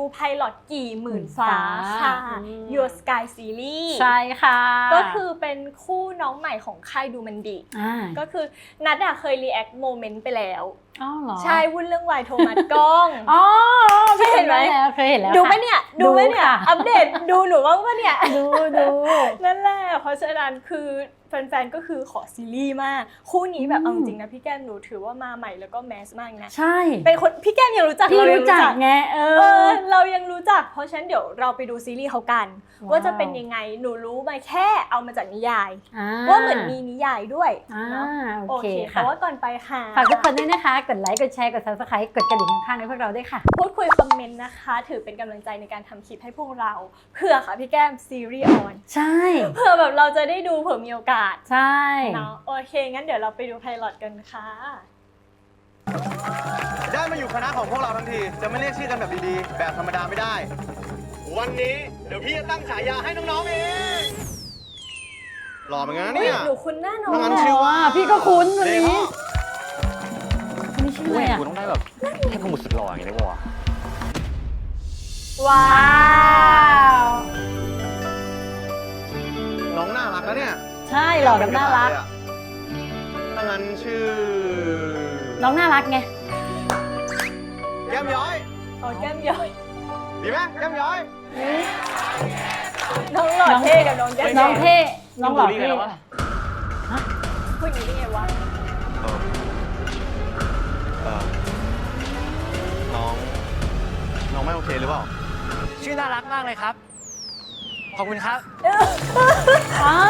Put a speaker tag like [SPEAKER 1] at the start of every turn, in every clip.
[SPEAKER 1] ดูไพลอตกี่หมื่นฟ้า
[SPEAKER 2] หมื่นฟ้า
[SPEAKER 1] ค่ะ
[SPEAKER 2] อืม
[SPEAKER 1] Your Sky Series
[SPEAKER 2] ใช่ค่ะ
[SPEAKER 1] ก็คือเป็นคู่น้องใหม่ของค่ายดูมันดี
[SPEAKER 2] อ่า
[SPEAKER 1] ก็คือนัดอะเคยรีแอคโมเมนต์ไปแล้ว
[SPEAKER 2] อ๋อเหรอ
[SPEAKER 1] ใช่วุ่นเรื่องวายโทมัสกล้อง
[SPEAKER 2] อ๋อ
[SPEAKER 1] เคยเห็นไหม
[SPEAKER 2] แล้วเคยเห็นแล้ว
[SPEAKER 1] ดูไหม
[SPEAKER 2] ค่ะ
[SPEAKER 1] เนี่ยดูไหมเนี่ย
[SPEAKER 2] ดูค่ะ
[SPEAKER 1] อัปเดตดูหนูบ้างปะเนี่ย
[SPEAKER 2] ดูดู
[SPEAKER 1] นั่นแหละเพราะฉะนั้นคือ แฟนๆ ก็คือขอซีรีส์มาก คู่นี้แบบ
[SPEAKER 2] อืม
[SPEAKER 1] เอาจริงๆนะพี่แก้มหนูถือว่ามาใหม่แล้วก็แมสมากนะ
[SPEAKER 2] ใช่
[SPEAKER 1] เป็นคนพี่แก้มยังรู้จัก
[SPEAKER 2] พี่
[SPEAKER 1] เรายัง
[SPEAKER 2] รู้จักไงเอ
[SPEAKER 1] เอ
[SPEAKER 2] อ
[SPEAKER 1] อ เรายังรู้จัก เพราะฉะนั้นเดี๋ยวเราไปดูซีรีส์เขากัน
[SPEAKER 2] ว้าว
[SPEAKER 1] ว่าจะเป็นยังไงหนูรู้มาแค่เอามาจากนิยาย
[SPEAKER 2] อ่
[SPEAKER 1] ว่าเหมือนมีนิยายด้วย
[SPEAKER 2] อ่า
[SPEAKER 1] เนาะ
[SPEAKER 2] โอ
[SPEAKER 1] โอ
[SPEAKER 2] เค
[SPEAKER 1] เค
[SPEAKER 2] ค่ะ
[SPEAKER 1] แต่ว่าก่อนไปค่ะ
[SPEAKER 2] ฝากทุกคนด้วยนะคะ กดไลค์กดแชร์กด subscribe กดกระดิ่งข้างๆให้พวกเราด้วยค่ะ
[SPEAKER 1] พูดคุยคอมเมนต์นะคะ ถือเป็นกำลังใจในการทำคลิปให้พวกเราเผื่อค่ะพี่แก้มซีรีส์ออน
[SPEAKER 2] ใช่
[SPEAKER 1] เผื่อแบบเราจะได้ดูเผื่อมีโอกาส
[SPEAKER 2] ใช่
[SPEAKER 1] เนาะโอเค งั้นเดี๋ยวเราไปดูไพลอตกันค่ะ
[SPEAKER 3] ได้มาอยู่คณะของพวกเราทั้งที จะไม่เรียกชื่อกันแบบดีๆ แบบธรรมดาไม่ได้ วันนี้เดี๋ยวพี่จะตั้งฉายาให้น้องๆเองหล่อเหมือนกันนะ
[SPEAKER 1] อุ้ย
[SPEAKER 3] เนี่ย
[SPEAKER 1] หนูคุ้นหน้าน้อง
[SPEAKER 3] งั้น
[SPEAKER 1] แหละ
[SPEAKER 3] ชื่อว่า
[SPEAKER 2] พี่ก็คุ้นวัน
[SPEAKER 3] เล
[SPEAKER 2] นี้
[SPEAKER 3] โอ
[SPEAKER 2] คนนี้ชื่ออะไรอะ
[SPEAKER 4] กูต้องได้แบบเทพบุตรสุดหล่ออย่างนี้ได้ปะวะ
[SPEAKER 1] ว้าว
[SPEAKER 3] น้องน่ารักนะเนี่ย
[SPEAKER 2] ใช่หล่อกับน่ารัก
[SPEAKER 3] ถ้างั้นชื่อ
[SPEAKER 2] น้องน่ารักไง
[SPEAKER 3] แก้มย้อย
[SPEAKER 1] เอาแก้มย้อย
[SPEAKER 3] ดีไหมแก้มย้อย
[SPEAKER 1] น้องหล่อเท่กับน้องแก้ม
[SPEAKER 2] น้อง
[SPEAKER 1] ย้ย
[SPEAKER 2] เท่น้องหล่อ
[SPEAKER 4] นี่
[SPEAKER 2] เท่
[SPEAKER 4] บูลลี่กันแล้ววะ
[SPEAKER 1] พูดอย่างนี้ได้ไงวะ
[SPEAKER 3] เออเออน้อง น้องไม่โอเคหรือเปล่า
[SPEAKER 4] ชื่อน่ารักมากเลยครับ ขอบคุณครับ
[SPEAKER 2] อ้าว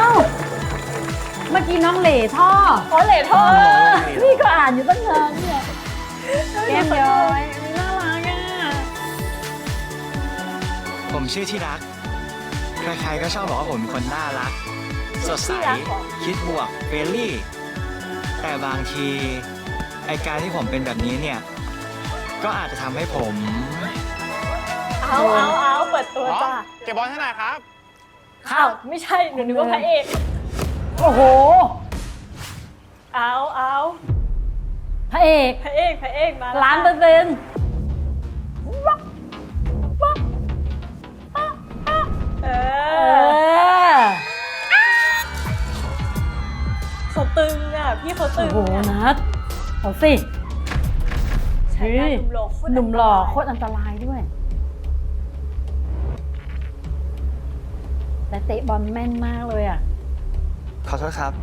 [SPEAKER 2] เมื่อกี้น้องเหล่ท่อ
[SPEAKER 1] อ๋อเหล่ท่อ
[SPEAKER 2] เออพี่ก็อ่านอยู่ตั้งนานเนี่ยแก้มย้อยน่ารักอะ
[SPEAKER 5] ผมชื่อที่รัก ใครๆก็ชอบบอกว่าผมเป็นคนน่ารัก สดใส
[SPEAKER 1] ที่รักเหรอ
[SPEAKER 5] คิดบวกเฟรนลี่ แต่บางทีไอการที่ผมเป็นแบบนี้เนี่ย ก็อาจจะทำให้ผม
[SPEAKER 1] เอาเอาเอาเปิดตัวจ้า
[SPEAKER 3] เก็บบอลให้หน่อยครับ
[SPEAKER 1] อ้าวไม่ใช่หนูนึกว่าพระเอก
[SPEAKER 2] โอ้โห
[SPEAKER 1] เอาเอา
[SPEAKER 2] พระเอก
[SPEAKER 1] พระเอกพระเอกมา
[SPEAKER 2] ล้านเปอร์เซ็นต์
[SPEAKER 1] เอ
[SPEAKER 2] เอ
[SPEAKER 1] อ
[SPEAKER 2] อ
[SPEAKER 1] เขาตึงอะ พี่เขาตึ
[SPEAKER 2] โอ้
[SPEAKER 1] ง
[SPEAKER 2] โห
[SPEAKER 1] อะ
[SPEAKER 2] นัดเอาสิ
[SPEAKER 1] ใช่หน้าหนุ่มหล่อโคตร
[SPEAKER 2] หนุ่มหล่อโค
[SPEAKER 1] อันตราย
[SPEAKER 2] ตรอันตรายด้วย แต่เตะบอลแม่นมากเลยอะ
[SPEAKER 5] ขอโทษครับ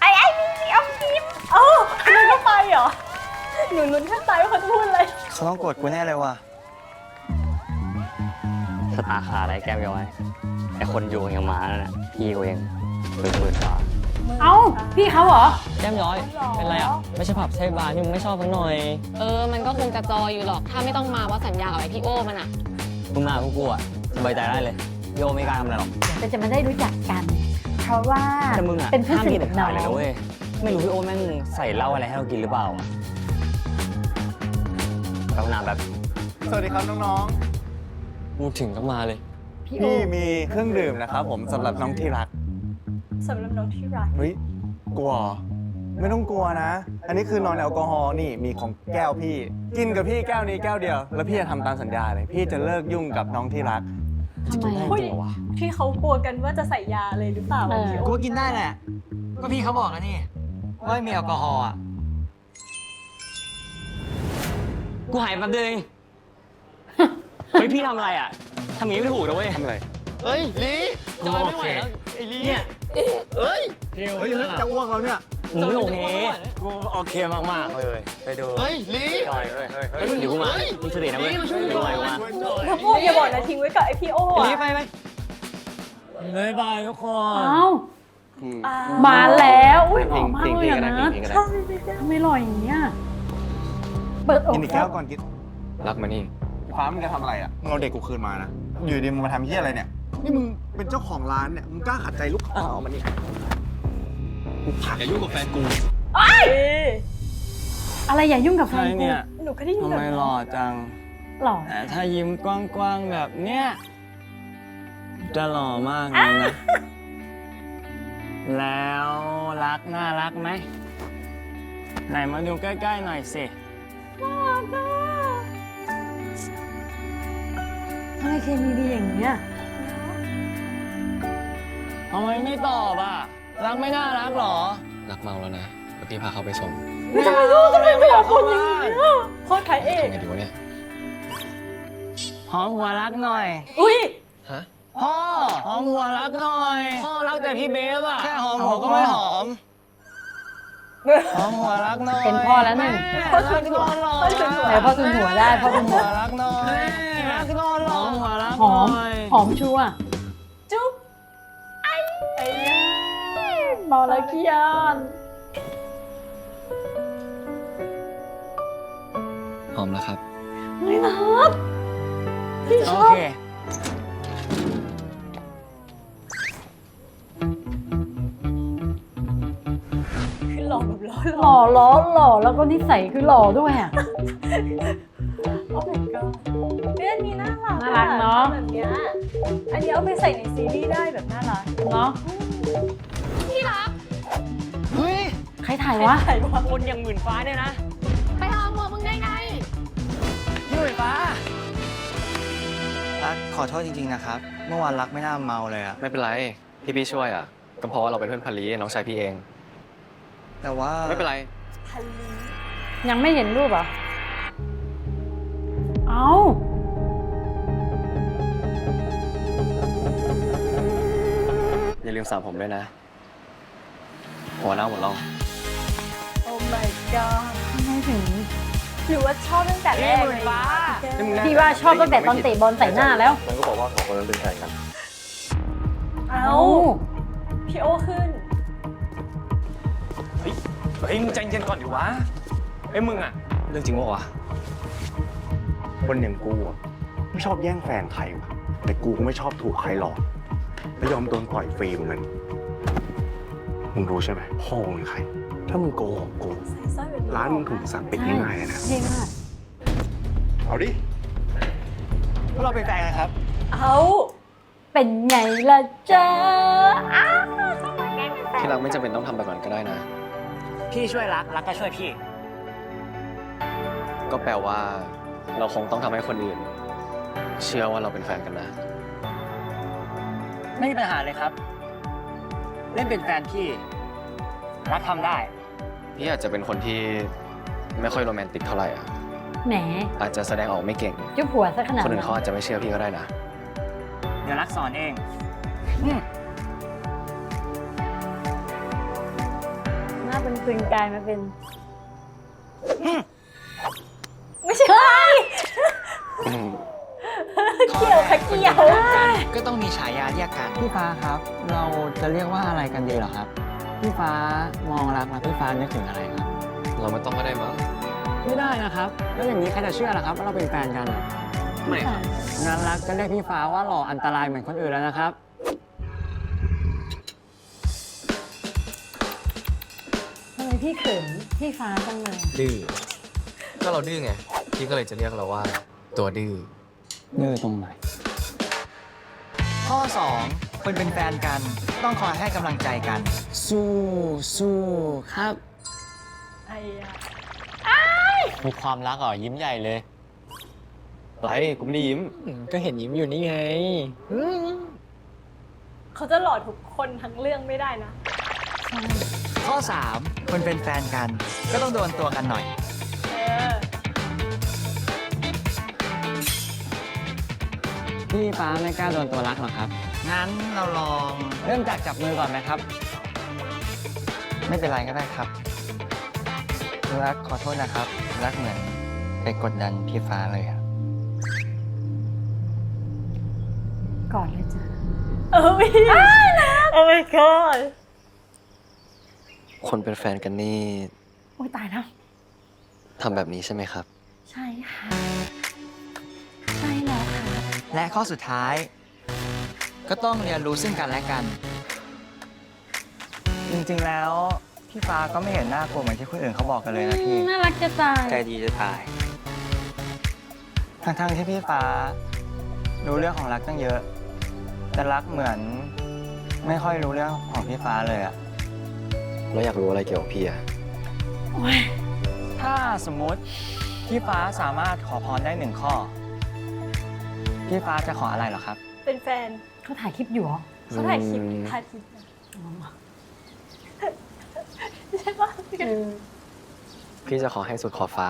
[SPEAKER 1] ไอ้ไอ้นี่เอาทีมเอ้าหนูก็ไปเหรอ หนูลุ้นแค่ตายว่าเขาจะพูดอะไร
[SPEAKER 5] เขาต้องโกรธกูแน่เลยว่ะ
[SPEAKER 4] สตาร์ขาอะไรแก้มย้อยไอคนอยู่ยังมานั่นน่ะพี่กูเองหมื่นหมื่นกว่า
[SPEAKER 2] เอ้า พี่เขาเหรอ
[SPEAKER 6] แก้มย้อย เป็นไรอะ ไม่ใช่ผับใช่บาร์ที่มึงไม่ชอบสักหน่อย
[SPEAKER 7] เออ มันก็คงจะจออยู่หรอก ถ้าไม่ต้องมาว่าสัญญากับไอพี่โอ้มันอะ
[SPEAKER 4] มึงมาพวกกูอะสบายใจได้เลย โยไม่กล้าทำอะไรหรอก
[SPEAKER 2] ก็จะมาได้รู้จักกัน เพราะว่า
[SPEAKER 4] แต่มึงอะ
[SPEAKER 2] เป็นเพื่อน
[SPEAKER 4] ห้าม
[SPEAKER 2] สนิ
[SPEAKER 4] กิ
[SPEAKER 2] ท
[SPEAKER 4] น
[SPEAKER 2] กับน้
[SPEAKER 4] ขา
[SPEAKER 2] อย
[SPEAKER 4] เลยนะ
[SPEAKER 2] ง
[SPEAKER 4] เว้ย ไม่รู้พี่โอแม่งใส่เหล้าอะไรให้เรากินหรือเปล่าอะภาวนาแบบ
[SPEAKER 3] สวัสดีครับน้อง
[SPEAKER 6] พูดถึงก็มาเลย
[SPEAKER 2] พี่
[SPEAKER 3] ๆ
[SPEAKER 2] โอ
[SPEAKER 3] พี่มีเครื่องดื่มนะครับผมสำหรับน้องที่รัก
[SPEAKER 1] สำหรับน้องที่รัก
[SPEAKER 3] เฮ้ยกลัวไม่ต้องกลัวนะ อันนี้คือนอนแอลกอฮอล์นี่มีของแก้วพี่ กินกับพี่แก้วนี้แก้วเดียว แล้วพี่จะทำตามสัญญาเลย พี่จะเลิกยุ่งกับน้องที่รัก
[SPEAKER 2] ทำไม
[SPEAKER 1] เฮ้ยที่เขากลัวกันว่าจะใส่ยาเลยหรือเปล่า
[SPEAKER 2] เออ
[SPEAKER 1] พี่
[SPEAKER 5] กู
[SPEAKER 1] โอ๊
[SPEAKER 5] ก็กินได้แหละ ก็พี่เขาบอกแล้วนี่ว่าไม่มีแอลกอฮอล์อะ
[SPEAKER 4] กูหายแป๊บนึงเฮ้ยพี่ทำอะไรอะทำอย่างนี้ไม่ถูกนะเว้ย
[SPEAKER 3] ทำอะไร
[SPEAKER 4] เฮ้ยลีจอยไม่ไหวแล้วไอ้ลีเนี่ย
[SPEAKER 3] เฮ้ยจะอ้วกแล้วเนี่ย
[SPEAKER 4] มึงไม่โอเค
[SPEAKER 5] กูโอเคมากๆเลย ไปดู
[SPEAKER 4] เฮ้ยลีจอยเฮ้ยเฮ้ยเฮ้ยเดี๋ยวกูมามึงเฉลี่ยนะเว้ยเดี๋ยวกูมาเดี๋ยวกูมา
[SPEAKER 1] พวกอย่าบอกนะทิ้งไว้กับไอพี่โอ้
[SPEAKER 4] ลี
[SPEAKER 1] อะ
[SPEAKER 4] ไปไป
[SPEAKER 6] บายบายทุกคน
[SPEAKER 2] เอ้า
[SPEAKER 1] อ่า
[SPEAKER 2] มาแล้วอุ้ยหล่อมาก
[SPEAKER 3] พิง
[SPEAKER 2] เล
[SPEAKER 3] พิ
[SPEAKER 2] ย
[SPEAKER 3] ง
[SPEAKER 2] อะ
[SPEAKER 3] กัน
[SPEAKER 2] นะ
[SPEAKER 3] นะพิงกันนะ
[SPEAKER 2] ทำไมหล่ออย่างเงี้ยเปิดอก
[SPEAKER 3] กินอีกแก้วก่อนกินรักมานี่ฟ้ามึงจะทำอะไรอะมึงเอาเด็กกูคืนมานะอยู่ดีมึงมาทำเหี้ยอะไรเนี่ย นี่มึงเป็นเจ้าของร้านเนี่ย มึงกล้าขัดใจลูกค้าเอามานี่
[SPEAKER 6] อย่ายุ่งกับแฟนกู
[SPEAKER 1] เอ้ย
[SPEAKER 2] อะไรอย่ายุ่งกับแฟ
[SPEAKER 6] ใคร
[SPEAKER 2] นกู
[SPEAKER 6] เนี่ย
[SPEAKER 1] หนูก็ได้ยิน
[SPEAKER 6] ทำ
[SPEAKER 1] แบบ
[SPEAKER 6] ไม
[SPEAKER 1] นั้น
[SPEAKER 6] หล่อจัง
[SPEAKER 2] หล่อ
[SPEAKER 6] แต่ถ้ายิ้มกว้างๆแบบเนี้ยจะหล่อมากเลยนะ แล้วรักน่ารักไหมไหนมาดูใกล้ๆหน่อยสิ
[SPEAKER 2] ทำไมเคมีดีอย่างเนี้ย
[SPEAKER 6] ทำไมไม่ตอบอะ รักไม่น่ารักหรอ
[SPEAKER 4] รักเมาแล้วนะเดี๋ยวพี่พาเขาไปส่ง
[SPEAKER 2] ไม่ทำไมลูกทำไมไม่อยากคนอย่างนี้
[SPEAKER 1] โคตรใครเอก
[SPEAKER 4] ทำไงดีวะเนี่ย
[SPEAKER 6] หอมหัวรักหน่อย
[SPEAKER 1] อุ้ย
[SPEAKER 4] ฮะ
[SPEAKER 6] พ่อหอมหัวรักหน่อย พ่อรักแต่พี่เบฟอะแค่หอมหัวก็ไม่หอมหอมหัวรักหน่อย
[SPEAKER 2] เป็นพ่อแล้วหนึ่ง
[SPEAKER 6] พ่อชุนหัวหน่อย
[SPEAKER 2] เออพ่อทุนหัวได้พ่อทุนหัว
[SPEAKER 6] รักหน่อยรักหน่อยหอมหัวรัก
[SPEAKER 2] หอม
[SPEAKER 6] น่ย
[SPEAKER 2] หอมชัวร์ มาแล้วขี้ยาน
[SPEAKER 4] หอมแล้วครับ
[SPEAKER 2] ไม่รักพี่ช
[SPEAKER 6] โอ
[SPEAKER 2] อบ
[SPEAKER 6] เค
[SPEAKER 1] คือหล่อแบบหล่อ
[SPEAKER 2] หล่อล้อหล่อแล้วก็นิสัยคือหล่อด้วยอะ
[SPEAKER 1] โอ้ my god เรื่องนี้น่ารัก
[SPEAKER 2] น่ารักเนอะ
[SPEAKER 1] แบบเนี้ยอันนี้เอาไปใส่ในซีรีส์ได้แบบน่ารัก
[SPEAKER 2] เนาะ
[SPEAKER 6] เฮ้ย
[SPEAKER 2] ใครถ่ายวะ
[SPEAKER 1] ใครวะ
[SPEAKER 6] คนอย่างหมื่นฟ้าเนี่ยนะ
[SPEAKER 7] ไปหาหมอมึงได้ไง
[SPEAKER 6] พี่หมื่นฟ้า
[SPEAKER 5] รักขอโทษจริง ๆ นะครับ เมื่อวานรักไม่น่าเมาเลยอะ
[SPEAKER 4] ไม่เป็นไรพี่พี่ช่วยอะ ก็เพราะว่าเราเป็นเพื่อนพารีน้องชายพี่เอง
[SPEAKER 5] แต่ว่า
[SPEAKER 4] ไม่เป็นไร
[SPEAKER 1] พันลี
[SPEAKER 2] ยังไม่เห็นรูปเหรอ เอ้า
[SPEAKER 4] อย่าลืมสามผมด้วยนะ หัวหน้าหัวเราะ
[SPEAKER 1] โอ้ my god
[SPEAKER 2] ทำไมถึง
[SPEAKER 1] หรือว่าชอบตั้งแต่แรก
[SPEAKER 6] เอ้ยหมื่นฟ้า
[SPEAKER 2] พี่ว่าชอบตั้งแต่ตอนเตะบอลใส่หน้าแล้ว
[SPEAKER 4] มันก็บอกว่าสองคนนั้นเป็นแฟนกัน
[SPEAKER 1] เอ้าพี่โอขึ้น
[SPEAKER 6] เฮ้ย มึงใจเย็นก่อนดิวะไอ้ยมึงอะ
[SPEAKER 4] เรื่องจริงปะวะ
[SPEAKER 3] คนอย่างกูอะไม่ชอบแย่งแฟนใครวะแต่กูก็ไม่ชอบถูกใครหลอกแล้วยอมโดนปล่อยฟรีเหมือนกัน มึงรู้ใช่ไหมพ่อมึงใคร ถ้ามึงโกหกกู
[SPEAKER 1] ใส่สร้อยแบบนี้
[SPEAKER 3] ร้านมึงถูกสั่งปิดง่ายๆเลยนะ
[SPEAKER 2] เท่มาก
[SPEAKER 3] เอาดิ
[SPEAKER 5] พวกเราเป็นแฟนกันครับ
[SPEAKER 1] เอ้า
[SPEAKER 2] เป็นไงล่ะจ๊ะอ้าว
[SPEAKER 4] ที่รักไม่จำเป็นต้องทำแบบนั้นก็ได้นะ
[SPEAKER 6] พี่ช่วยรัก รักก็ช่วยพี่
[SPEAKER 4] ก็แปลว่า เราคงต้องทำให้คนอื่น เชื่อว่าเราเป็นแฟนกันนะ
[SPEAKER 6] ไม่มีปัญหาเลยครับ เล่นเป็นแฟนพี่รักทำได้
[SPEAKER 4] พี่อาจจะเป็นคนที่ไม่ค่อยโรแมนติกเท่าไหร่อะ
[SPEAKER 2] แหม
[SPEAKER 4] อาจจะแสดงออกไม่เก่ง
[SPEAKER 2] จุ๊บหัวซะขนาด
[SPEAKER 4] คนอื่
[SPEAKER 2] นั้นน
[SPEAKER 4] เขาอาจจะไม่เชื่อพี่ก็ได้นะ
[SPEAKER 6] เดี๋ยวรักสอนเอง
[SPEAKER 2] หน้าเป็นตึงกลายมาเป็น
[SPEAKER 1] ไม่ใช่ เกี่ยวค่ะเกี่ยว
[SPEAKER 5] ก็ต้องมีฉายาเรียกกัน
[SPEAKER 6] พี่ฟ้าครับ เราจะเรียกว่าอะไรกันดีเหรอครับ พี่ฟ้ามองรักแล้วพี่ฟ้านึกถึงอะไรครับ
[SPEAKER 4] เราไม่ต้องก็ได้มั้ง
[SPEAKER 6] ไม่ได้นะครับ แล้วอย่างนี้ใครจะเชื่อล่ะครับว่าเราเป็นแฟนกันอะ
[SPEAKER 4] ไม่ครับ
[SPEAKER 6] งานรักจะเรียกพี่ฟ้าว่าหล่ออันตรายเหมือนคนอื่นแล้วนะครับ
[SPEAKER 2] ทำไมพี่เขินพี่ฟ้าจังเลย
[SPEAKER 4] ดื้อก็เราดื้อไงพี่ก็เลยจะเรียกเราว่า ตัวดื้อ
[SPEAKER 6] ดื้อตรงไหน
[SPEAKER 5] ข้อ 2 คนเป็นแฟนกัน ต้องคอยให้กำลังใจกัน
[SPEAKER 6] สู้สู้ครับ
[SPEAKER 1] ไอ้ยะ
[SPEAKER 4] มีความรักอะยิ้มใหญ่เลยไรกูไม่ได้ยิ้ม
[SPEAKER 6] ก็เห็นยิ้มอยู่นี่ไง
[SPEAKER 1] เขาจะหล่อทุกคนทั้งเรื่องไม่ได้นะ
[SPEAKER 5] ข้อ 3 คนเป็นแฟนกัน ก็ต้องโดนตัวกันหน่อย
[SPEAKER 1] เออ
[SPEAKER 6] พี่ฟ้าไม่กล้าโดนตัวรักหรอครับ
[SPEAKER 5] งั้นเราลอง
[SPEAKER 6] เริ่มจากจับมือก่อนไหมครับ
[SPEAKER 5] ไม่เป็นไรก็ได้ครับ รักขอโทษนะครับ รักเหมือนไปกดดันพี่ฟ้าเลยอะ
[SPEAKER 2] ก่อนเลยจ้ะ
[SPEAKER 1] เออไม่โอ้ my god
[SPEAKER 4] คนเป็นแฟนกันนี่
[SPEAKER 2] โอ้ยตายแล้ว
[SPEAKER 4] ทำแบบนี้ใช่ไหมครับ
[SPEAKER 2] ใช่ค่ะใช่แล้วค่ะ
[SPEAKER 5] และข้อสุดท้าย ก็ต้องเรียนรู้ซึ่งกันและกัน จริงๆแล้ว พี่ฟ้าก็ไม่เห็นน่ากลัวเหมือนที่คนอื่นเขาบอกกันเลยนะพี่
[SPEAKER 2] น่ารักจะตาย
[SPEAKER 5] ใจดีจะตาย ทั้งๆที่พี่ฟ้า รู้เรื่องของรักตั้งเยอะ แต่รักเหมือน ไม่ค่อยรู้เรื่องของพี่ฟ้าเลยอะ
[SPEAKER 4] แล้วอยากรู้อะไรเกี่ยวกับพี่อะ
[SPEAKER 5] ถ้าสมมติพี่ฟ้าสามารถขอพรได้หนึ่งข้อ พี่ฟ้าจะขออะไรเหรอครับ
[SPEAKER 1] เป็นแฟน
[SPEAKER 2] เขาถ่ายคลิปอยู่เหรอ
[SPEAKER 1] เขาถ่ายคลิปพาทิตย์นะใช่ปะ
[SPEAKER 8] พี่จะขอให้สุดขอบฟ้า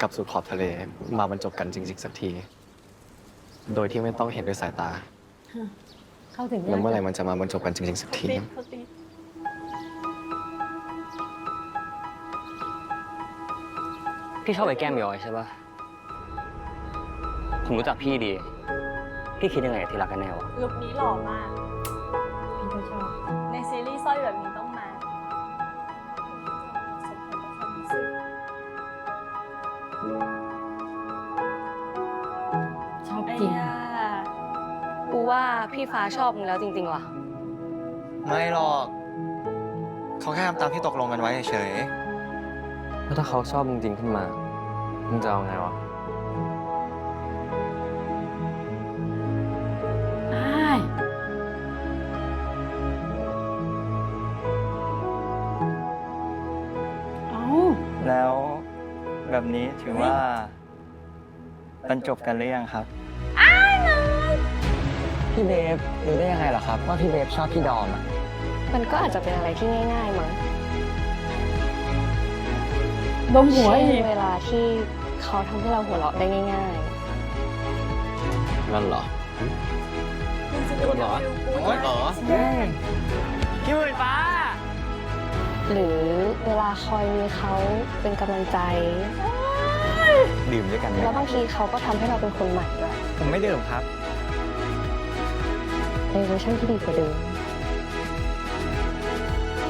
[SPEAKER 8] กับสุดขอบทะเล มาบรรจบกันจริงๆสักที โดยที่ไม่ต้องเห็นด้วยสายตา
[SPEAKER 2] เข้าถึง
[SPEAKER 8] แล้วเมื่อไหร่มันจะมาบรรจบกันจริงๆสักที
[SPEAKER 1] ติดเขาติด
[SPEAKER 4] พี่ชอบไอ้แก้มย้อยใช่ปะ ผมรู้จักพี่ดี พี่คิดยังไงกับที่รักกันแน่วะ
[SPEAKER 1] ลุคนี้หล่อมาก
[SPEAKER 2] พี่ก็ชอบ
[SPEAKER 1] ในซีรีส์สร้อยแบบนี้ต้องมาสมกับความรู้สึก
[SPEAKER 2] ชอบ
[SPEAKER 1] ไอ้
[SPEAKER 2] จริง
[SPEAKER 1] ย่า
[SPEAKER 7] กูว่าพี่ฟ้าชอบมึงแล้วจริงๆว่ะ
[SPEAKER 5] ไม่หรอก เขาแค่ทำตามที่ตกลงกันไว้เฉย
[SPEAKER 8] แล้วถ้าเขาชอบมึงจริงขึ้นมา มึงจะเอาไงวะ
[SPEAKER 5] นี้ถือว่าบรรจบกันหรือยังครับ
[SPEAKER 6] พี่เบฟรู้ได้ยังไงเหรอครับ ว่าพี่เบฟชอบพี่ดอมอะ
[SPEAKER 7] มันก็อาจจะเป็นอะไรที่ง่ายๆมั้ง
[SPEAKER 2] ดมหัว
[SPEAKER 7] เช่
[SPEAKER 2] อีก
[SPEAKER 7] นเวลาที่เขาทำให้เราหัวเราะได้ง่าย
[SPEAKER 8] นั่นเหรอ
[SPEAKER 1] มันจะเป็น
[SPEAKER 8] กดเหรอ
[SPEAKER 1] ฟิลกู๊ด
[SPEAKER 8] กดเหรอ
[SPEAKER 5] พี่หมื่นฟ้า
[SPEAKER 7] ๆ หรือเวลาคอยมีเขาเป็นกำลังใจ
[SPEAKER 8] ดื่มด้วยกันไหม
[SPEAKER 7] แล้วบางทีเขาก็ทำให้เราเป็นคนใหม่ด้วย
[SPEAKER 5] ผมไม่ดื่มครับ
[SPEAKER 7] ในเวอร์ชันที่ดีกว่าเดิม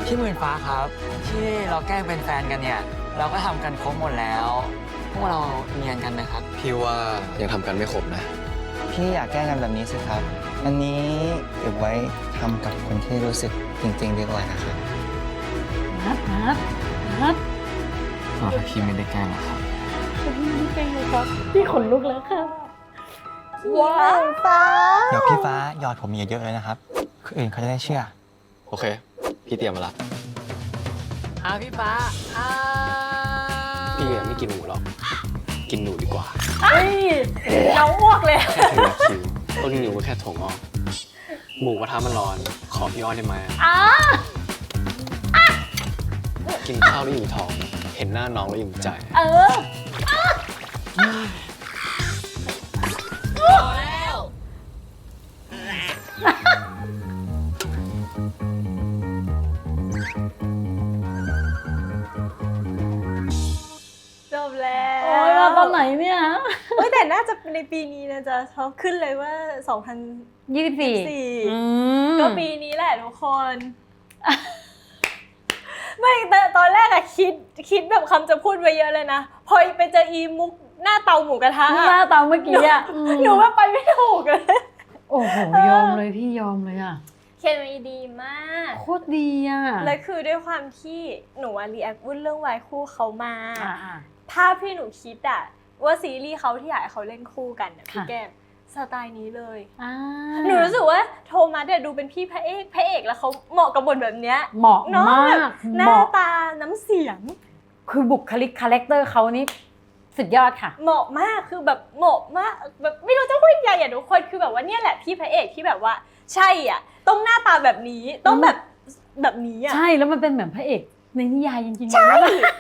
[SPEAKER 6] พี่หมื่นฟ้าครับ ที่เราแกล้งเป็นแฟนกันเนี่ย เราก็ทำกันครบหมดแล้ว พวกเราเนียนกันนะครับ
[SPEAKER 8] พี่ว่ายังทำกันไม่ครบนะ
[SPEAKER 5] พี่อยากแกล้งกันแบบนี้สิครับ อันนี้เก็บไว้ทำกับคนที่รู้สึกจริง ๆ ดีกว่านะครับ
[SPEAKER 2] นัดนัดนัด
[SPEAKER 8] พี่ไม่ได้แกล้งหร อกครับ
[SPEAKER 2] พี่ขนลุกแล้วค่ะ
[SPEAKER 1] ว้าวฟ้า
[SPEAKER 5] เดี๋ยวพี่ฟ้าหยอดผมเยอะๆเลยนะครับคนอื่นเขาจะได้เชื่อ
[SPEAKER 8] โอเค พี่เตรียมมาละ
[SPEAKER 6] อะพี่ฟ้าอ่า
[SPEAKER 8] พี่อะไม่กินหมูหรอก กินหนูดีกว่า
[SPEAKER 1] เฮ้ยเราอ้วกเลย
[SPEAKER 8] แค่ถึงนาคิวต้นหนูก็แค่ถั่วงอกหมูกระทะมันร้อน ขอพี่อ้อนได้ไหม
[SPEAKER 1] อ้า
[SPEAKER 8] กินข้าวแล้วอิ่มท้อง เห็นหน้าน้องแล้วอิ่มใจ
[SPEAKER 1] เออ จบแล้ว
[SPEAKER 2] โอ้ยมาตอนไหนเนี่ย
[SPEAKER 1] เฮ้ยแต่น่าจะในปีนี้นะจ๊ะเขาขึ้นเลยว่า
[SPEAKER 2] ยี่สิบสี่
[SPEAKER 1] 2014ก็ปีนี้แหละทุกคน ไม่แต่ตอนแรกอะคิดคิดแบบคำจะพูดไว้เยอะเลยนะ พอไปเจออีมุก หน้าเตาหมูกระทะ
[SPEAKER 2] หน้าเตาเมื่อกี้อะ
[SPEAKER 1] หนูว่าไปไม่ถูกเลย
[SPEAKER 2] โอ้โหยอมเลยพี่ยอมเลยอะ
[SPEAKER 1] เคมีดีมาก
[SPEAKER 2] โคตรดีอะ
[SPEAKER 1] และคือด้วยความที่หนูอะรีแอควุ่นเรื่องวายคู่เขามา
[SPEAKER 2] อะอะ
[SPEAKER 1] ภาพที่หนูคิดอะว่าซีรีส์เขาที่อยากให้เขาเล่นคู่กันอะพี่
[SPEAKER 2] ค่ะ
[SPEAKER 1] แก้มสไตล์นี้เลย
[SPEAKER 2] อ่า
[SPEAKER 1] หนูรู้สึกว่าโทมัสเนี่ยดูเป็นพี่พระเอกพระเอกแล้วเขาเหมาะกับบทแบบเนี้ย
[SPEAKER 2] เหมาะ
[SPEAKER 1] เนาะ
[SPEAKER 2] มา
[SPEAKER 1] แบบ
[SPEAKER 2] ก
[SPEAKER 1] ห
[SPEAKER 2] เห
[SPEAKER 1] น้า
[SPEAKER 2] มาะ
[SPEAKER 1] ตาน้ำเสียง
[SPEAKER 2] คือบุคลิกคาแรคเตอร์เขานี่ สุดยอดค่ะ
[SPEAKER 1] เหมาะมากคือแบบเหมาะมากแบบไม่รู้จะพูดยังไงอะทุกคนคือแบบว่าเนี่ยแหละพี่พระเอกที่แบบว่า ใช่อะต้องหน้าตาแบบนี้ต้องแบบแบบนี้อะ
[SPEAKER 2] ใช่แล้วมันเป็นเหมือนพระเอกในนิยายจริงๆ
[SPEAKER 1] ใช่
[SPEAKER 2] นะ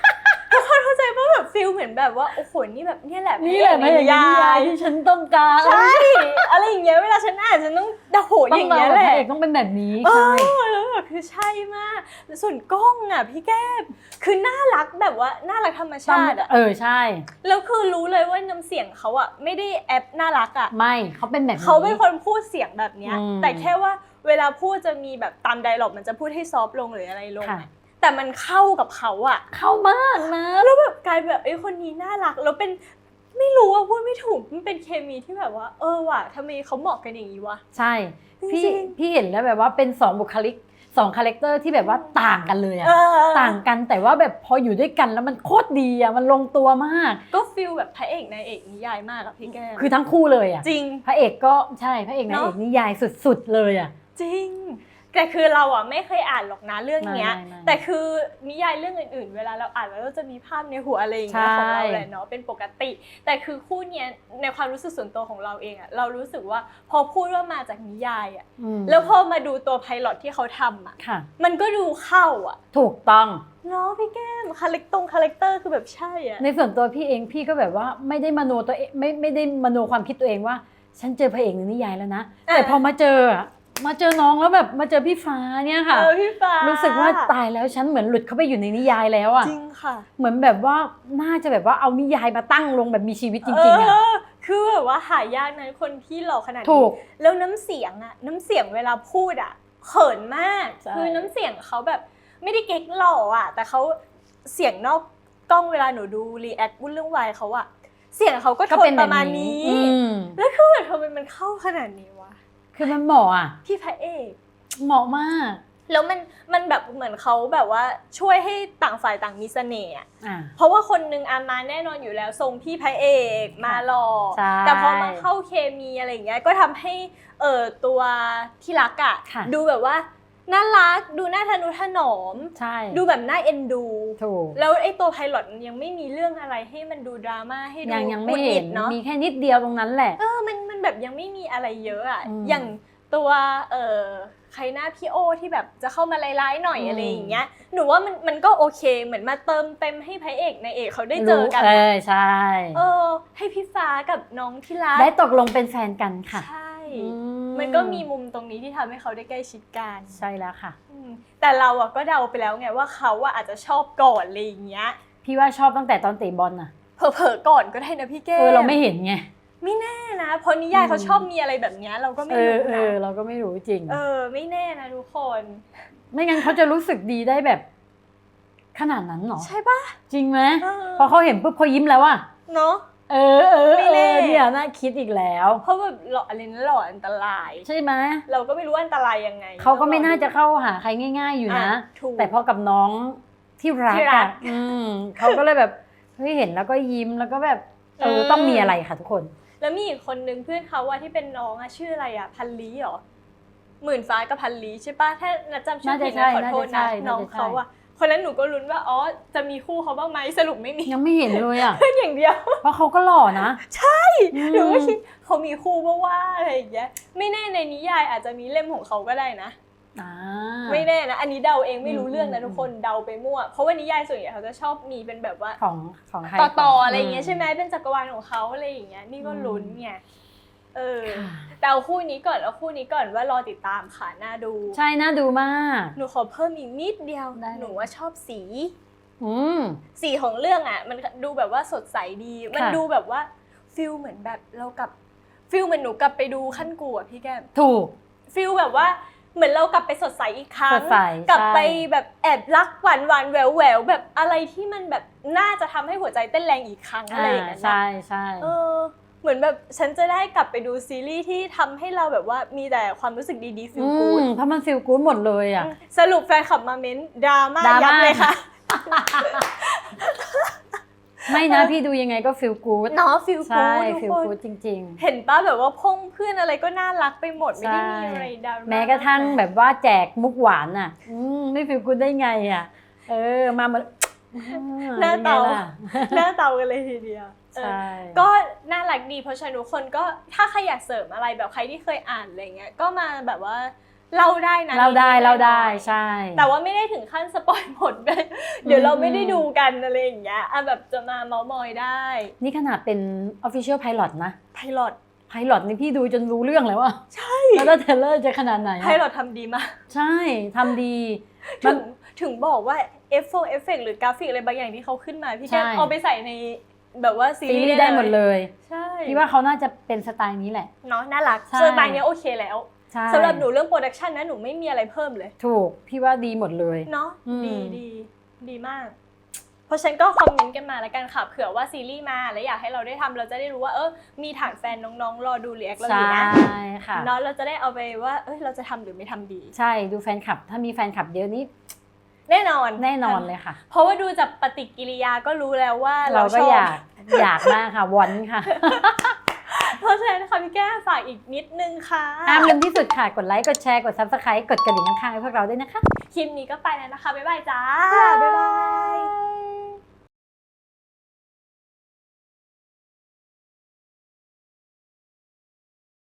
[SPEAKER 1] ฟิลเหมือนแบบว่าโอ้โหนี่แบบเนี่ยแหละ
[SPEAKER 2] นี่แหละพระเอกในนิยายที่ฉันต้องการ
[SPEAKER 1] ใช่อะไรอย่างเงี้ยเวลาฉันอ่านฉันต้องโอ้โห
[SPEAKER 2] ต้
[SPEAKER 1] อ
[SPEAKER 2] อง
[SPEAKER 1] ย่าง
[SPEAKER 2] มา
[SPEAKER 1] เงี้ย
[SPEAKER 2] แบบ
[SPEAKER 1] แห
[SPEAKER 2] พ
[SPEAKER 1] ละ
[SPEAKER 2] ระเอกต้องเป็นแบบนี้
[SPEAKER 1] เอ
[SPEAKER 2] ใช่
[SPEAKER 1] อแล้วแบบคือใช่มากส่วนกล้องอะพี่แก้มคือน่ารักแบบว่าน่ารักธรรมชาติอะ
[SPEAKER 2] เออใช่
[SPEAKER 1] แล้วคือรู้เลยว่าน้ำเสียงเขาอะไม่ได้แอปน่ารักอะ
[SPEAKER 2] ไม่เขาเป็นแบบนี้
[SPEAKER 1] เขาเป็นคนพูดเสียงแบบเนี้ย
[SPEAKER 2] อืม
[SPEAKER 1] แต่แค่ว่าเวลาพูดจะมีแบบตามไดร็อกมันจะพูดให้ซอฟต์ลงหรืออะไรลง
[SPEAKER 2] ค่ะ
[SPEAKER 1] อะ แต่มันเข้ากับเขาอะ
[SPEAKER 2] เข้ามากนะ
[SPEAKER 1] แล้วแบบกลายแบบไอ้ยคนนี้น่ารัก แล้วเป็นไม่รู้ว่าพูดไม่ถูกมันเป็นเคมีที่แบบว่า เออว่ะทำไมเขาเหมาะกันอย่างนี้วะ
[SPEAKER 2] ใช่ พี่
[SPEAKER 1] จริง
[SPEAKER 2] พี่เห็นแล้วแบบว่าเป็นสองบุคลิกสองคาแรคเตอร์ที่แบบว่าต่างกันเลยอะ
[SPEAKER 1] เออ
[SPEAKER 2] ต่างกันแต่ว่าแบบพออยู่ด้วยกันแล้วมันโคตรดีอะมันลงตัวมาก
[SPEAKER 1] ก็ฟิลแบบพระเอกนายเอกนิยายมากอะพี่แก้ม
[SPEAKER 2] คือทั้งคู่เลยอะ
[SPEAKER 1] จริง
[SPEAKER 2] พระเอกก็ใช่พระเอกนาย
[SPEAKER 1] เน
[SPEAKER 2] เอ
[SPEAKER 1] อะ
[SPEAKER 2] กนิยายสุดๆเลยอะ
[SPEAKER 1] จริง แต่คือเราอะไม่เคยอ่านหรอกนะเรื่องเนี้ย
[SPEAKER 2] ไม่ไม่ไม่
[SPEAKER 1] แต่คือนิยายเรื่องอื่นๆ เวลาเราอ่านแล้วเราจะมีภาพในหัวอะไรอย่างเงี้ย
[SPEAKER 2] ใช่
[SPEAKER 1] ของเราแหละเนาะเป็นปกติ แต่คือคู่เนี้ยในความรู้สึกส่วนตัวของเราเองอะเรารู้สึกว่าพอพูดว่ามาจากนิยายอะ
[SPEAKER 2] อืม
[SPEAKER 1] แล้วพอมาดูตัวไพลอตที่เขาทำอะ
[SPEAKER 2] ค่ะ
[SPEAKER 1] มันก็ดูเข้าอะ
[SPEAKER 2] ถูกต้อง
[SPEAKER 1] เนาะพี่แก้มคาแรคตรงคาแรคเตอร์คือแบบใช่อะ
[SPEAKER 2] ในส่วนตัวพี่เองพี่ก็แบบว่าไม่ได้มโนตัวเองไม่ไม่ได้มโนความคิดตัวเองว่า ฉันเจอพระเอกในนิยายแล้วนะ
[SPEAKER 1] อะ
[SPEAKER 2] แต่พอมาเจออะ มาเจอน้องแล้วแบบมาเจอพี่ฟ้าเนี่ยค่ะ
[SPEAKER 1] เออพี่ฟ้า
[SPEAKER 2] รู้
[SPEAKER 1] รู้
[SPEAKER 2] สึกว่าตายแล้วฉันเหมือนหลุดเข้าไปอยู่ในนิยายแล้วอะ
[SPEAKER 1] จริงค่ะ
[SPEAKER 2] เหมือนแบบว่าน่าจะแบบว่าเอานิยายมาตั้งลงแบบมีชีวิตจริงๆอะ
[SPEAKER 1] เออคือแบบว่าหายากนะคนที่หล่อขนาดนี้
[SPEAKER 2] ถูก
[SPEAKER 1] แล้วน้ำเสียงอะน้ำเสียงเวลาพูดอะเขินมาก
[SPEAKER 2] ใช่
[SPEAKER 1] คือน้ำเสียงเขาแบบไม่ได้เก๊กหล่ออะแต่เขาเสียงนอกกล้องเวลาหนูดูรีแอควุ่นเรื่องวายเขาอะเสียงเขาก็โทนประมาณนี้
[SPEAKER 2] อืม
[SPEAKER 1] แล้วคือแบบทำไมมันเข้าขนาดนี้วะ
[SPEAKER 2] คือมันเหมาะอะ
[SPEAKER 1] พี่พระเอก
[SPEAKER 2] เหมาะมาก
[SPEAKER 1] แล้วมันมันแบบเหมือนเขาแบบว่าช่วยให้ต่างฝ่ายต่างมีเสน่ห์อะ
[SPEAKER 2] อะ
[SPEAKER 1] เพราะว่าคนหนึ่งอามาแน่นอนอยู่แล้วทรงพี่พระเอกมาหล่อ
[SPEAKER 2] ใช่
[SPEAKER 1] แต่พอมาเข้าเคมีอะไรอย่างเงี้ยก็ทำให้เออตัวที่รักอะ
[SPEAKER 2] ค่ะ
[SPEAKER 1] ดูแบบว่าน่ารักดูน่าทะนุถนอม
[SPEAKER 2] ใช่
[SPEAKER 1] ดูแบบน่าเอ็นดู
[SPEAKER 2] ถูก
[SPEAKER 1] แล้วไอ้ตัวไพลอตยังไม่มีเรื่องอะไรให้มันดูดราม่าให้ดู
[SPEAKER 2] ยังยังไม่
[SPEAKER 1] หงุด
[SPEAKER 2] เห็
[SPEAKER 1] งิ
[SPEAKER 2] น
[SPEAKER 1] ดเนาะ
[SPEAKER 2] มีแค่นิดเดียวตรงนั้นแหละ
[SPEAKER 1] เออมันมัน แบบยังไม่มีอะไรเยอะอะ
[SPEAKER 2] อืม
[SPEAKER 1] อย่างตัวเออใครหน้าพี่โอที่แบบจะเข้ามาร้ายๆหน่อย
[SPEAKER 2] อืม
[SPEAKER 1] อะไรอย่างเงี้ยหนูว่ามันมันก็โอเคเหมือนมาเติมเต็มให้พระเอกนายเอกเขาได้เจอกัน
[SPEAKER 2] รู้เอ
[SPEAKER 1] อะ
[SPEAKER 2] อใช่
[SPEAKER 1] เออ ให้พี่ฟ้ากับน้องที่รัก
[SPEAKER 2] ได้ตกลงเป็นแฟนกันค่ะ
[SPEAKER 1] ใช่
[SPEAKER 2] อื
[SPEAKER 1] มันก็มีมุมตรงนี้ที่ทำให้เขาได้ใกล้ชิดกัน
[SPEAKER 2] ใช่แล้วค่ะ
[SPEAKER 1] อืมแต่เราอะก็เดาไปแล้วไงว่าเขาอะอาจจะชอบก่อนอะไรอย่างเงี้ย
[SPEAKER 2] พี่ว่าชอบตั้งแต่ตอนเตะบอลน่ะ
[SPEAKER 1] เผลอๆก่อนก็ได้นะพี่แก้
[SPEAKER 2] เออเราไม่เห็นไง
[SPEAKER 1] ไม่แน่นะเพราะนิยายเขาชอบมีอะไรแบบเนี้ยเราก็ไม่
[SPEAKER 2] เออ
[SPEAKER 1] รู้
[SPEAKER 2] เอ
[SPEAKER 1] นะ
[SPEAKER 2] อเราก็ไม่รู้จริง
[SPEAKER 1] เออ ไม่แน่นะทุกคน
[SPEAKER 2] ไม่งั้นเขาจะรู้สึกดีได้แบบ ขนาดนั้นเหรอ
[SPEAKER 1] ใช่ปะ
[SPEAKER 2] จริงไหม
[SPEAKER 1] เออ
[SPEAKER 2] พอเขาเห็นปุ๊บเขายิ้มแล้วอะ
[SPEAKER 1] เนาะ
[SPEAKER 2] เออเออ
[SPEAKER 1] ไม่
[SPEAKER 2] เอ
[SPEAKER 1] แน่
[SPEAKER 2] อเนี่ยน่าคิดอีกแล้ว
[SPEAKER 1] เพราะแบบหล่ออะไรนะหล่ออันตราย
[SPEAKER 2] ใช่ไหม
[SPEAKER 1] เราก็ไม่รู้ว่าอันตรายยังไง
[SPEAKER 2] เขาก็ไม่น่าจะเข้าหาใครง่าย ๆอยู่นะ
[SPEAKER 1] อะถูก
[SPEAKER 2] แต่พอกับน้องที่รัก
[SPEAKER 1] ที่รั
[SPEAKER 2] อะ
[SPEAKER 1] ก
[SPEAKER 2] อืมเขาก็เลยแบบเฮ้ยเห็นแล้วก็ยิ้มแล้วก็แบบเออ
[SPEAKER 1] เออ
[SPEAKER 2] ต้องมีอะไรค่ะทุกคน
[SPEAKER 1] แล้วมีอีกคนนึงเพื่อนเขาว่าที่เป็นน้องอะชื่ออะไรอะพันลีเหรอหมื่นฟ้ากับพันลีใช่ปะถ้านัดจำชื่อผิด
[SPEAKER 2] น่าจะใช่
[SPEAKER 1] นะขอโทษ
[SPEAKER 2] น่า
[SPEAKER 1] นะ
[SPEAKER 2] จะใช่
[SPEAKER 1] น้อง
[SPEAKER 2] น่าจะใช่
[SPEAKER 1] เขาอะคนนั้นหนูก็ลุ้นว่าอ๋อจะมีคู่เขาบ้างไหมสรุปไม่มี
[SPEAKER 2] ยังไม่เห็นเลยอะ
[SPEAKER 1] เพื่อนอย่างเดียว
[SPEAKER 2] เพราะเขาก็หล่อนะ
[SPEAKER 1] ใช่
[SPEAKER 2] อืม
[SPEAKER 1] หนูก็คิดเขามีคู่บ้างว่าอะไรอย่างเงี้ยไม่แน่ในนิยายอาจจะมีเล่มของเขาก็ได้นะ
[SPEAKER 2] อ่า
[SPEAKER 1] ไม่แน่นะ อันนี้เดาเองไม่รู้
[SPEAKER 2] อืม
[SPEAKER 1] เรื่องนะ
[SPEAKER 2] อืม
[SPEAKER 1] ทุกคนเดาไปมั่ว เพราะว่านิยายส่วนใหญ่เขาจะชอบมีเป็นแบบว่า
[SPEAKER 2] ของของใคร
[SPEAKER 1] ต่อต่อ
[SPEAKER 2] ข
[SPEAKER 1] อะไรอย่างเงี้ยใช่ไหมเป็นจักรวาลของเขาอะไรอย่างเงี้ยนี่ก็
[SPEAKER 2] อืม
[SPEAKER 1] ลุ้นไงเออ
[SPEAKER 2] ค่ะ
[SPEAKER 1] แต่เอาคู่นี้ก่อนเอาคู่นี้ก่อนว่ารอติดตามค่ะน่าดู
[SPEAKER 2] ใช่น่าดูมาก
[SPEAKER 1] หนูขอเพิ่มอีกนิดเดียว
[SPEAKER 2] ได้เลย
[SPEAKER 1] หนูว่าชอบสี
[SPEAKER 2] อืม
[SPEAKER 1] สีของเรื่องอะ มันดูแบบว่าสดใสดี มัน
[SPEAKER 2] ค่ะ
[SPEAKER 1] ดูแบบว่าฟิลเหมือนแบบเรากลับฟิลเหมือนหนูกลับไปดูขั้นกูอะพี่แก้ม
[SPEAKER 2] ถูก
[SPEAKER 1] ฟิลแบบว่า เหมือนเรากลับไปสดใสอีกครั้ง
[SPEAKER 2] สดใส
[SPEAKER 1] กลับ
[SPEAKER 2] ใช่
[SPEAKER 1] ไปแบบแอบรักหวานหวานแหววแหววแบบอะไรที่มันแบบน่าจะทำให้หัวใจเต้นแรงอีกครั้งอะไรอย่างเงี้ยนะ
[SPEAKER 2] ใช่ใช่
[SPEAKER 1] เออเหมือนแบบฉันจะได้กลับไปดูซีรีส์ที่ทำให้เราแบบว่ามีแต่ความรู้สึกดีๆฟิล
[SPEAKER 2] อื
[SPEAKER 1] กูด
[SPEAKER 2] มเพราะมันฟิลกู๊ดหมดเลยอะ
[SPEAKER 1] สรุปแฟนคลับมาเม้นดราม่า
[SPEAKER 2] ดราม่า
[SPEAKER 1] ยับเลยค่ะ
[SPEAKER 2] ไม่นะพี่ดูยังไงก็ฟิลกู๊ด
[SPEAKER 1] เนาะฟิลกู
[SPEAKER 2] ใช่
[SPEAKER 1] ดทุก
[SPEAKER 2] ฟิล
[SPEAKER 1] คน
[SPEAKER 2] กู๊ดจริง
[SPEAKER 1] เห็นป้าแบบว่าพงเพื่อนอะไรก็น่ารักไปหมดไม่ได้มี
[SPEAKER 2] ใช่
[SPEAKER 1] อะไรดราม่า
[SPEAKER 2] ๆแม้กระทั่งแบบว่าแจกมุกหวานอะอืมไม่ฟิลกู๊ดได้ไงอะ เออมาเหมือน
[SPEAKER 1] หน้าเตา
[SPEAKER 2] ป็นไงล่ะ
[SPEAKER 1] หน้าเตากันเลยทีเดียวเออ
[SPEAKER 2] ใช่
[SPEAKER 1] ก็น่ารักดีเพราะฉะนั้นทุกคนก็ถ้าใครอยากเสริมอะไรแบบใครที่เคยอ่านอะไรเงี้ยก็มาแบบว่า เล่าได้นะ
[SPEAKER 2] เราได้
[SPEAKER 1] นิๆ
[SPEAKER 2] เราได้
[SPEAKER 1] หน่อยๆ
[SPEAKER 2] ใช่
[SPEAKER 1] แต่ว่าไม่ได้ถึงขั้นสปอยหมดเลยเดี๋ยวเราไม่ได้ดูกันอะไรอย่างเงี้ยอะแบบจะมาเมาส์มอยได้
[SPEAKER 2] นี่ขนาดเป็น Official Pilot นะ
[SPEAKER 1] ไพลอต
[SPEAKER 2] Pilot นี่พี่ดูจนรู้เรื่องแล้วว่าใช่แล้วถ้าเทรลเลอร์จะขนาดไหนอะ
[SPEAKER 1] ไพลอตทำดีมาก
[SPEAKER 2] ใช่ทำดี
[SPEAKER 1] ถึงถึงบอกว่าเอฟเฟกต์เอฟเฟกต์หรือกราฟิกอะไรบางอย่างที่เขาขึ้นมา พี่แก้ม
[SPEAKER 2] ใช่
[SPEAKER 1] เอาไปใส่ในแบบว่าซี
[SPEAKER 2] ซี
[SPEAKER 1] รี
[SPEAKER 2] รี
[SPEAKER 1] ส์
[SPEAKER 2] ส์ได้หมดเลย
[SPEAKER 1] ใช่
[SPEAKER 2] พี่ว่าเขาน่าจะเป็นสไตล์นี้แหละ
[SPEAKER 1] เนาะน่ารัก
[SPEAKER 2] ใช่
[SPEAKER 1] สไตล์เนี้ยโอเคแล้ว
[SPEAKER 2] ใช่
[SPEAKER 1] สำหรับหนูเรื่องโปรดักชันนะหนูไม่มีอะไรเพิ่มเลย
[SPEAKER 2] ถูก พี่ว่าดีหมดเลย
[SPEAKER 1] เนาะ
[SPEAKER 2] อืม
[SPEAKER 1] ดีดีดีมาก เพราะฉะนันก็คอมเมนต์กันมาแล้วกันค่ะเผื่อว่าซีรีส์มาแล้วอยากให้เราได้ทำเราจะได้รู้ว่าเออมีฐานแฟนน้องๆ รอดูรีแอคเราอ
[SPEAKER 2] ใช่
[SPEAKER 1] ยู่นะ
[SPEAKER 2] ค่ะ
[SPEAKER 1] เนาะเราจะได้เอาไปว่าเอ้ยเราจะทำหรือไม่ทำดี
[SPEAKER 2] ใช่ดูแฟนคลับ ถ้ามีแฟนคลับเยอะนี่
[SPEAKER 1] แน่นอน
[SPEAKER 2] แน่นอนเลยค่ะ
[SPEAKER 1] เพราะว่าดูจากปฏิกิริยาก็รู้แล้วว่า
[SPEAKER 2] เรา
[SPEAKER 1] เรา
[SPEAKER 2] ก็
[SPEAKER 1] ชอบ
[SPEAKER 2] อยากอยากมากค่ะวอนค่ะ
[SPEAKER 1] เพราะฉะนั้นนะคะพี่แก้มฝากอีกนิดนึงค่ะ
[SPEAKER 2] ห้ามลืมที่สุดค่ะ กดไลค์ กดแชร์ กด subscribe กดกระดิ่งข้างๆให้พวกเราด้วยนะคะ
[SPEAKER 1] คลิปนี้ก็ไปแล้วนะคะ บ๊ายบายจ้า บ๊ายบาย